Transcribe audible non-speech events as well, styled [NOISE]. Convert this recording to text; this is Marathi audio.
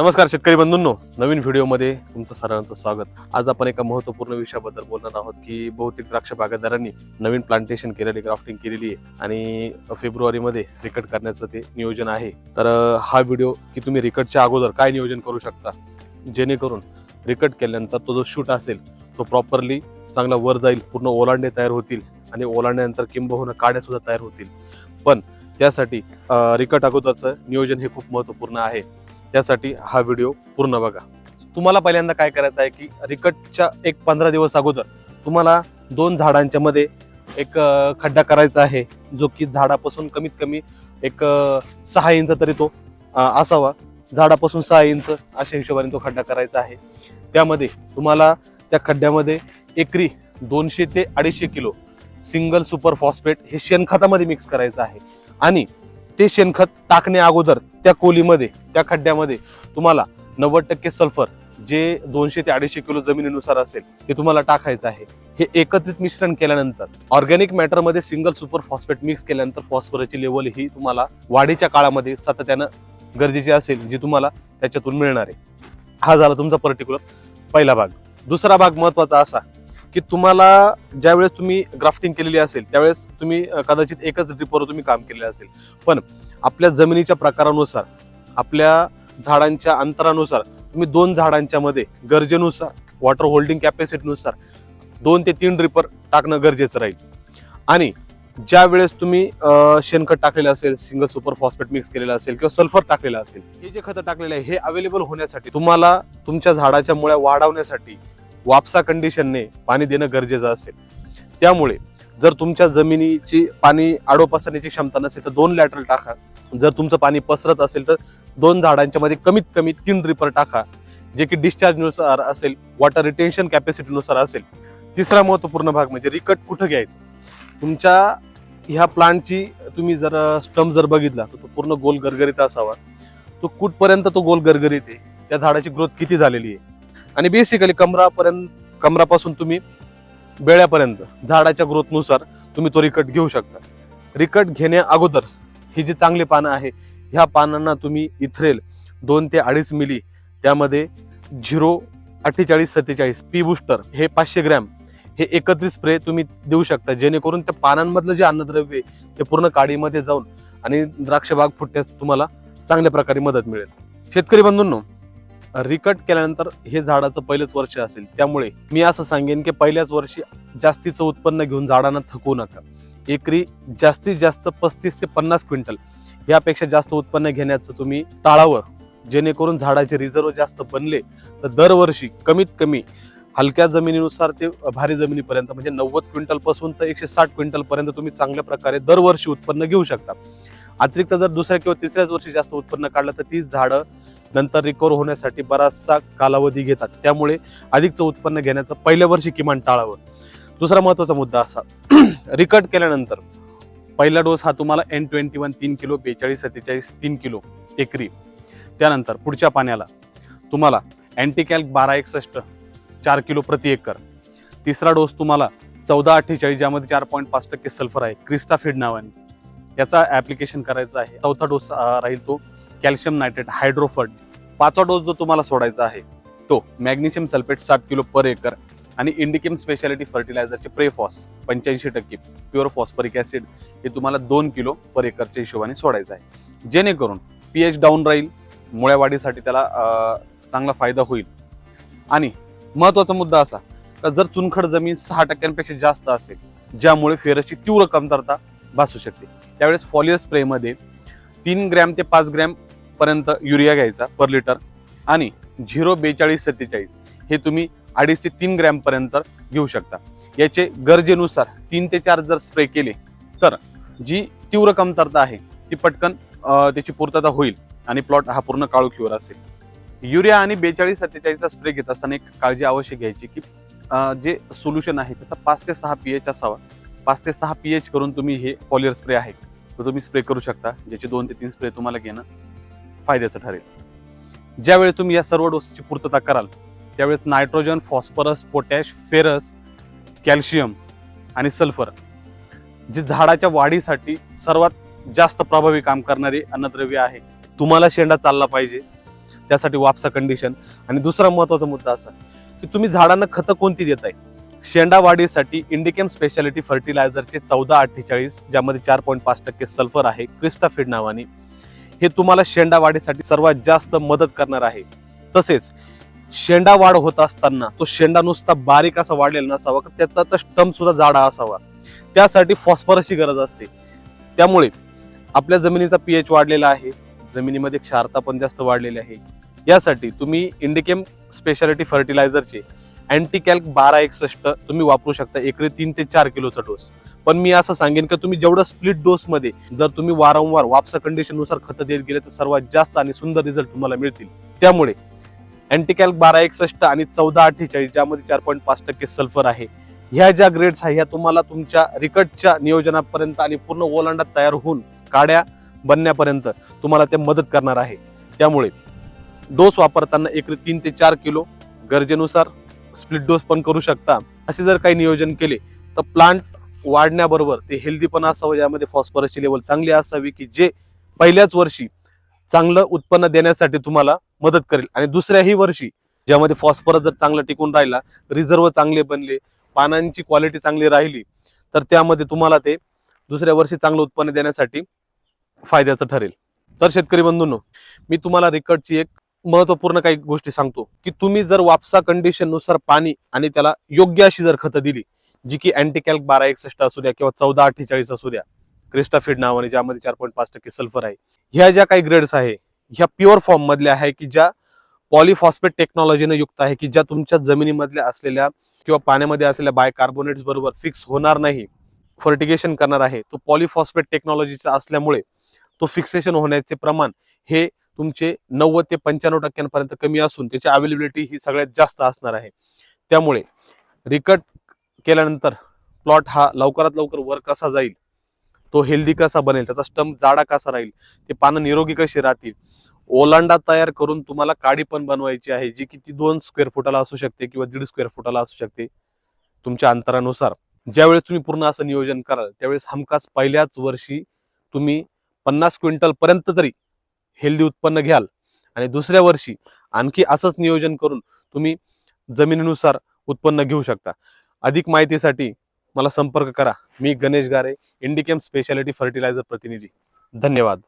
नमस्कार शेतकरी बंधूंनो. नवीन व्हिडिओमध्ये तुमचं सर्वांचं स्वागत. आज आपण एका महत्त्वपूर्ण विषयाबद्दल बोलणार आहोत की बहुतेक द्राक्ष बागायतदारांनी नवीन प्लांटेशन केलेली ग्राफ्टिंग केलेली आहे आणि फेब्रुवारीमध्ये रिकट करण्याचं ते नियोजन आहे. तर हा व्हिडिओ की तुम्ही रिकटच्या अगोदर काय नियोजन करू शकता? जेणेकरून रिकट केल्यानंतर तो जो शूट असेल तो प्रॉपरली चांगला वर जाईल पूर्ण ओलांडे तयार होतील आणि ओलांडल्यानंतर किंबहुना काड्या सुद्धा तयार होतील. पण त्यासाठी रिकट अगोदरचं नियोजन हे खूप महत्त्वपूर्ण आहे. त्यासाठी हा व्हिडिओ पूर्ण बघा. तुम्हाला पहिल्यांदा काय करायचं आहे की रिकटच्या एक पंधरा दिवस अगोदर तुम्हाला दोन झाडांच्या मध्ये एक खड्डा करायचा आहे जो की झाडापासून कमीत कमी एक सहा इंच तरी तो असावा. झाडापासून सहा इंच अशा हिशोबाने तो खड्डा करायचा आहे. त्यामध्ये तुम्हाला त्या खड्ड्यामध्ये एकरी दोनशे ते अडीचशे किलो सिंगल सुपर फॉस्फेट हे शेणखतामध्ये मिक्स करायचं आहे. आणि ते शेणखत टाकण्या अगोदर त्या कोलीमध्ये त्या खड्ड्यामध्ये तुम्हाला नव्वद टक्के सल्फर जे दोनशे ते अडीचशे किलो जमिनीनुसार असेल ते तुम्हाला टाकायचं आहे. हे एकत्रित मिश्रण केल्यानंतर ऑर्गॅनिक मॅटरमध्ये सिंगल सुपर फॉस्फेट मिक्स केल्यानंतर फॉस्फरसची लेवल ही तुम्हाला वाढीच्या काळामध्ये सातत्यानं गरजेची असेल जी तुम्हाला त्याच्यातून मिळणार आहे. हा झाला तुमचा पर्टिक्युलर पहिला भाग. दुसरा भाग महत्त्वाचा असा की तुम्हाला ज्यावेळेस तुम्ही ग्राफ्टिंग केलेली असेल त्यावेळेस तुम्ही कदाचित एकच ड्रिपवर तुम्ही काम केलेलं असेल. पण आपल्या जमिनीच्या प्रकारानुसार आपल्या झाडांच्या अंतरानुसार तुम्ही दोन झाडांच्या मध्ये गरजेनुसार वॉटर होल्डिंग कॅपॅसिटीनुसार दोन ते तीन ड्रिपर टाकणं गरजेचं राहील. आणि ज्या वेळेस तुम्ही शेणखत टाकलेलं असेल सिंगल सुपर फॉस्फेट मिक्स केलेलं असेल किंवा सल्फर टाकलेलं असेल हे जे खतं टाकलेलं आहे हे अवेलेबल होण्यासाठी तुम्हाला तुमच्या झाडाच्या मुळ्या वाढवण्यासाठी वापसा कंडिशनने पाणी देणं गरजेचं असेल. त्यामुळे जर तुमच्या जमिनीची पाणी आडोपासण्याची क्षमता नसेल तर दोन लॅटरल टाका. जर तुमचं पाणी पसरत असेल तर दोन झाडांच्या मध्ये कमीत कमी तीन ड्रिपर टाका. जे की डिस्चार्जनुसार असेल वॉटर रिटेन्शन कॅपॅसिटीनुसार असेल. तिसरा महत्त्वपूर्ण भाग म्हणजे रिकट कुठं घ्यायचं? तुमच्या ह्या प्लांटची तुम्ही जर स्टम जर बघितला तर तो पूर्ण गोल गरगरीत असावा. तो कुठपर्यंत तो गोल गरगरीत आहे? त्या झाडाची ग्रोथ किती झालेली आहे? आणि बेसिकली कमरापर्यंत कमरापासून तुम्ही बेळ्यापर्यंत झाडाच्या ग्रोथनुसार तुम्ही तो रिकट घेऊ शकता. रिकट घेण्या अगोदर ही जी चांगली पानं आहे ह्या पानांना तुम्ही इथरेल दोन ते अडीच मिली त्यामध्ये झिरो अठ्ठेचाळीस सत्तेचाळीस पी बुस्टर हे पाचशे ग्रॅम हे एकत्रित स्प्रे तुम्ही देऊ शकता. जेणेकरून त्या पानांमधलं जे अन्नद्रव्य आहे ते पूर्ण काडीमध्ये जाऊन आणि द्राक्षबाग फुटण्यास तुम्हाला चांगल्या प्रकारे मदत मिळेल. शेतकरी बंधूंनो रिकट केल्यानंतर हे झाडाचं पहिलेच वर्ष असेल. त्यामुळे मी असं सांगेन की पहिल्याच वर्षी जास्तीचं उत्पन्न घेऊन झाडांना थकवू नका. एकरी जास्तीत जास्त पस्तीस ते पन्नास क्विंटल यापेक्षा जास्त उत्पन्न घेण्याचं तुम्ही टाळावं जेणेकरून झाडाचे रिझर्व जास्त बनले तर दरवर्षी कमीत कमी हलक्या जमिनीनुसार ते भारी जमिनीपर्यंत म्हणजे नव्वद क्विंटलपासून तर एकशे साठ क्विंटल पर्यंत तुम्ही चांगल्या प्रकारे दरवर्षी उत्पन्न घेऊ शकता. अतिरिक्त जर दुसऱ्या किंवा तिसऱ्याच वर्षी जास्त उत्पन्न काढलं तर तीच झाडं नंतर रिकवर होण्यासाठी बराचसा कालावधी घेतात. त्यामुळे अधिकचं उत्पन्न घेण्याचं पहिल्या वर्षी किमान टाळावं. दुसरा महत्त्वाचा मुद्दा असा. [CLEARS THROAT] रिकट केल्यानंतर पहिला डोस हा तुम्हाला एन ट्वेंटी वन तीन किलो बेचाळीस सत्तेचाळीस तीन किलो एकरी. त्यानंतर पुढच्या पाण्याला तुम्हाला अँटीकॅल्क बारा एकसष्ट चार किलो प्रति एकर. तिसरा डोस तुम्हाला चौदा अठ्ठेचाळीस ज्यामध्ये चार पॉईंट पाच टक्के सल्फर आहे. क्रिस्टाफिड नावाने. याचा ॲप्लिकेशन करायचा आहे. चौथा डोस राहील तो कॅल्शियम नायट्रेट हायड्रोफड पाचवा डोस जो तुम्हाला सोडायचा आहे तो मॅग्नेशियम सल्फेट सात किलो पर एकर आणि इंडिकेम स्पेशालिटी फर्टिलायझरचे प्रेफॉस पंच्याऐंशी टक्के प्युअर फॉस्फरिक ऍसिड हे तुम्हाला दोन किलो पर एकरच्या हिशोबाने सोडायचं आहे. जेणेकरून पीएच डाऊन राहील मुळ्या वाढीसाठी त्याला चांगला फायदा होईल. आणि महत्त्वाचा मुद्दा असा का जर चुनखड जमीन सहा टक्क्यांपेक्षा जास्त असेल ज्यामुळे फेरसची तीव्र कमतरता भासू शकते. त्यावेळेस फॉलियर स्प्रेमध्ये तीन ग्रॅम ते पाच ग्रॅम पर्यंत युरिया घ्यायचा पर लिटर आणि झिरो बेचाळीस सत्तेचाळीस हे तुम्ही अडीच ते तीन ग्रॅमपर्यंत घेऊ शकता. याचे गरजेनुसार तीन ते चार जर स्प्रे केले तर जी तीव्र कमतरता आहे ती पटकन त्याची पूर्तता होईल आणि प्लॉट हा पूर्ण काळोखीवर असेल. युरिया आणि बेचाळीस सत्तेचाळीसचा स्प्रे घेत असताना एक काळजी आवश्यक घ्यायची की जे सोल्युशन आहे त्याचा पाच ते सहा पी एच असावा. पाच ते सहा पीएच करून तुम्ही हे पॉलिअर स्प्रे आहे तो तुम्ही स्प्रे करू शकता ज्याचे दोन ते तीन स्प्रे तुम्हाला घेणं फायद्याचं ठरेल. ज्यावेळी तुम्ही या सर्व डोसची पूर्तता कराल त्यावेळेस nitrogen phosphorus potash ferrous calcium आणि सल्फर जे झाडाच्या वाढीसाठी सर्वात जास्त प्रभावी काम करणारे अन्नद्रव्य आहे. तुम्हाला शेंडा चालला पाहिजे. त्यासाठी वापसा कंडिशन आणि दुसरा महत्त्वाचा मुद्दा असा की तुम्ही झाडांना खतं कोणती देत आहे शेंडा वाढीसाठी इंडिकेम स्पेशालिटी फर्टिलायझरचे चौदा अठ्ठेचाळीस ज्यामध्ये चार पॉईंट पाच टक्के सल्फर आहे क्रिस्टाफिड नावाने. हे तुम्हाला शेंडा वाढीसाठी सर्वात जास्त मदत करणार आहे. तसेच शेंडा वाढ होत असताना तो शेंडा नुसता बारीक असा वाढलेला नसावा त्याचा तर स्टम सुद्धा जाडा असावा. त्यासाठी फॉस्फरसची गरज असते. त्यामुळे आपल्या जमिनीचा पीएच वाढलेला आहे. जमिनीमध्ये क्षारता पण जास्त वाढलेली आहे. यासाठी तुम्ही इंडिकेम स्पेशालिटी फर्टिलायझरचे अँटीकॅल्क बारा एकसष्ट तुम्ही वापरू शकता. एकरी तीन ते चार किलोचा डोस पण मी असं सांगेन की तुम्ही जेवढं स्प्लिट डोस मध्ये जर तुम्ही वारंवार वापसा कंडिशननुसार खतं देत गेले तर सर्वात जास्त आणि सुंदर रिझल्ट तुम्हाला मिळतील. त्यामुळे अँटीकॅल्क बारा एकसष्ट आणि चौदा अठ्ठेचाळीस ज्यामध्ये चार पॉईंट पाच टक्के सल्फर आहे ह्या ज्या ग्रेड्स आहे ह्या तुम्हाला तुमच्या रिकटच्या नियोजनापर्यंत आणि पूर्ण ओलांडा तयार होऊन काड्या बनण्यापर्यंत तुम्हाला ते मदत करणार आहे. त्यामुळे डोस वापरताना एकरी तीन ते चार किलो गरजेनुसार स्प्लिट डोस पण करू शकता. असे जर काही नियोजन केले तर प्लांट वाढण्याबरोबर ते हेल्दी पण असावं यामध्ये फॉस्फरसची लेवल चांगली असावी की जे पहिल्याच वर्षी चांगलं उत्पन्न देण्यासाठी तुम्हाला मदत करेल. आणि दुसऱ्याही वर्षी ज्यामध्ये फॉस्फरस जर चांगलं टिकून राहिला रिझर्व चांगले बनले पानांची क्वालिटी चांगली राहिली तर त्यामध्ये तुम्हाला ते दुसऱ्या वर्षी चांगलं उत्पन्न देण्यासाठी फायद्याचं ठरेल. तर शेतकरी बंधूंनो मी तुम्हाला रिकटची एक महत्त्वपूर्ण काही गोष्टी सांगतो की तुम्ही जर वापसा कंडिशननुसार पाणी आणि त्याला योग्य अशी जर खतं दिली जी की अँटीकॅल्क बारा एकसष्ट असू द्या किंवा चौदा अठ्ठेचाळीस असू द्या. क्रिस्टाफीड नावाने ज्यामध्ये चार पॉईंट पाच टक्के सल्फर आहे. ह्या ज्या काही ग्रेड्स आहे ह्या प्युअर फॉर्म मधल्या आहे की ज्या पॉलिफॉस्फेट टेक्नॉलॉजीने युक्त आहे की ज्या तुमच्या जमिनीमधल्या असलेल्या किंवा पाण्यामध्ये असलेल्या बायकार्बोनेट्स बरोबर फिक्स होणार नाही फर्टिगेशन करणार आहे तो पॉलिफॉस्फेट टेक्नॉलॉजीचा असल्यामुळे तो फिक्सेशन होण्याचे प्रमाण हे तुमचे नव्वद ते पंच्याण्णव टक्क्यांपर्यंत कमी असून त्याची अवेलेबिलिटी ही सगळ्यात जास्त असणार आहे. त्यामुळे रिकट केल्यानंतर प्लॉट हा लवकरात लवकर वर कसा जाईल तो हेल्दी कसा बनेल त्याचा स्टंप जाडा कसा राहील ते पानं निरोगी कशी राहतील ओलांडा तयार करून तुम्हाला काडी पण बनवायची आहे जी की ती दोन स्क्वेअर फुटाला असू शकते किंवा दीड स्क्वेअर फुटाला असू शकते तुमच्या अंतरानुसार. ज्यावेळेस तुम्ही पूर्ण असं नियोजन कराल त्यावेळेस हमखास पहिल्याच वर्षी तुम्ही पन्नास क्विंटल पर्यंत तरी हेल्दी उत्पन्न घ्याल. आणि दुसऱ्या वर्षी आणखी असंच नियोजन करून तुम्ही जमिनीनुसार उत्पन्न घेऊ शकता. अधिक माहितीसाठी मला संपर्क करा. मी गणेश गारे इंडिकेम स्पेशालिटी फर्टिलायझर प्रतिनिधी. धन्यवाद.